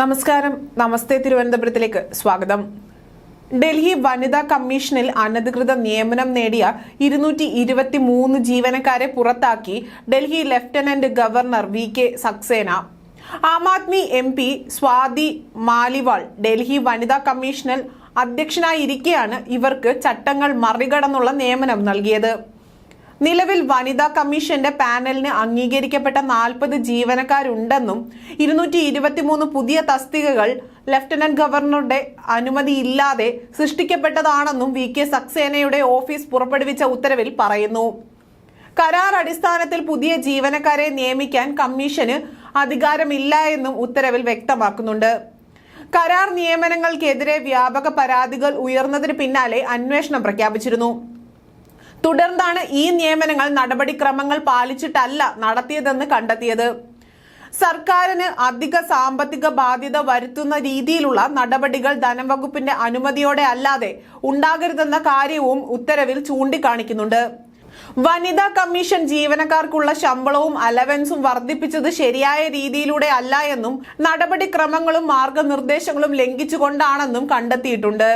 നമസ്കാരം. നമസ്തേ തിരുവനന്തപുരത്തിലേക്ക് സ്വാഗതം. ഡൽഹി വനിതാ കമ്മീഷനിൽ അനധികൃത നിയമനം നേടിയ ഇരുന്നൂറ്റി ഇരുപത്തി മൂന്ന് ജീവനക്കാരെ പുറത്താക്കി Delhi lieutenant governor V K Saxena. Aam Aadmi M P Swati Maliwal Delhi വനിതാ കമ്മീഷനിൽ അധ്യക്ഷനായിരിക്കെയാണ് ഇവർക്ക് ചട്ടങ്ങൾ മറികടന്നുള്ള നിയമനം നൽകിയത്. നിലവിൽ വനിതാ കമ്മീഷന്റെ പാനലിന് അംഗീകരിക്കപ്പെട്ട നാൽപ്പത് ജീവനക്കാരുണ്ടെന്നും ഇരുന്നൂറ്റി ഇരുപത്തിമൂന്ന് പുതിയ തസ്തികകൾ ലഫ്റ്റനന്റ് ഗവർണറുടെ അനുമതിയില്ലാതെ സൃഷ്ടിക്കപ്പെട്ടതാണെന്നും വി കെ സക്സേനയുടെ ഓഫീസ് പുറപ്പെടുവിച്ച ഉത്തരവിൽ പറയുന്നു. കരാർ അടിസ്ഥാനത്തിൽ പുതിയ ജീവനക്കാരെ നിയമിക്കാൻ കമ്മീഷന് അധികാരമില്ല എന്നും ഉത്തരവിൽ വ്യക്തമാക്കുന്നുണ്ട്. കരാർ നിയമനങ്ങൾക്കെതിരെ വ്യാപക പരാതികൾ ഉയർന്നതിന് പിന്നാലെ അന്വേഷണം പ്രഖ്യാപിച്ചിരുന്നു. തുടർന്നാണ് ഈ നിയമനങ്ങൾ നടപടിക്രമങ്ങൾ പാലിച്ചിട്ടല്ല നടത്തിയതെന്ന് കണ്ടെത്തിയത്. സർക്കാരിന് അധിക സാമ്പത്തിക ബാധ്യത വരുത്തുന്ന രീതിയിലുള്ള നടപടികൾ ധനവകുപ്പിന്റെ അനുമതിയോടെ അല്ലാതെ ഉണ്ടാകരുതെന്ന കാര്യവും ഉത്തരവിൽ ചൂണ്ടിക്കാണിക്കുന്നുണ്ട്. വനിതാ കമ്മീഷൻ ജീവനക്കാർക്കുള്ള ശമ്പളവും അലവൻസും വർദ്ധിപ്പിച്ചത് ശരിയായ രീതിയിലൂടെ അല്ല എന്നും നടപടിക്രമങ്ങളും മാർഗനിർദ്ദേശങ്ങളും ലംഘിച്ചുകൊണ്ടാണെന്നും കണ്ടെത്തിയിട്ടുണ്ട്.